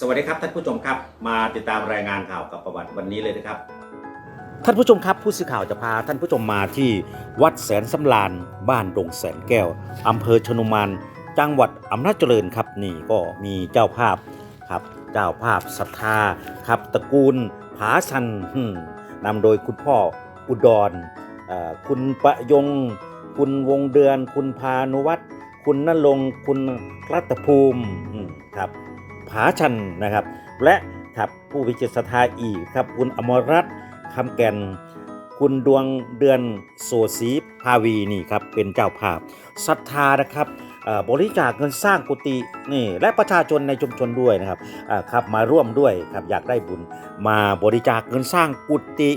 สวัสดีครับท่านผู้ชมครับ มาติดตามรายงานข่าวกับประวัติวันนี้เลยนะครับ ท่านผู้ชมครับผู้สื่อข่าวจะพาท่านผู้ชมมาที่วัดแสนสำราญบ้านดงแสนแก้วอำเภอชนุมานจังหวัดอำนาจเจริญครับนี่ก็มีเจ้าภาพครับเจ้าภาพศรัทธาครับตระกูลผาชันอืมนำโดยคุณพ่ออุดรคุณประยง คุณวงเดือน คุณพานุวัฒน์คุณนรงคุณรัตภูมิอืมครับ ผาชันนะครับ และครับผู้วิจิตรศรัทธาอีกครับคุณอมรรัตน์คำแก่น คุณดวงเดือนโสสีภาวีนี่ครับเป็นเจ้าภาพศรัทธานะครับบริจาคเงินสร้างกุฏินี่และประชาชนในชุมชนด้วยนะครับครับมาร่วมด้วยครับอยากได้บุญมาบริจาคเงินสร้างกุฏิ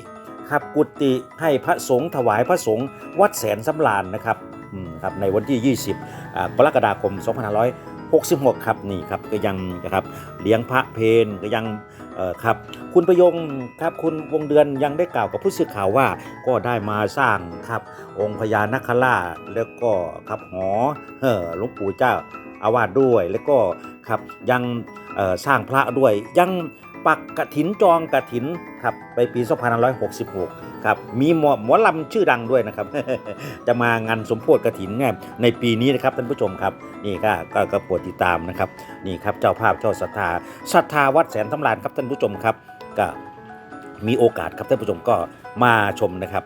ครับกุฏิให้พระสงฆ์ถวายพระสงฆ์วัดแสนสำราญนะครับอืมครับในวันที่ 20 กรกฎาคม 66ครับนี่ครับก็ยังนะครับเลี้ยงพระเพนก็ยังครับคุณประยงครับคุณวงเดือนยังได้กล่าวกับผู้สื่อข่าวว่าก็ได้มาสร้างครับองค์พญานาคราชแล้วก็ครับหอเออหลวงปู่เจ้าอาวาสด้วย แล้วก็ครับยังสร้างพระด้วยยัง ปักกระถินจองกระถินครับไปปี 2566 ครับ มีหมอหมอลำชื่อดังด้วยนะครับ จะมางานสมโพธิกระถินเนี่ยในปีนี้นะครับท่านผู้ชมครับ นี่ก็ก็ก็โปรดติดตามนะครับ นี่ครับเจ้าภาพเจ้าศรัทธาศรัทธาวัดแสนทำลานครับท่านผู้ชมครับ ก็มีโอกาสครับท่านผู้ชมก็มาชมนะครับ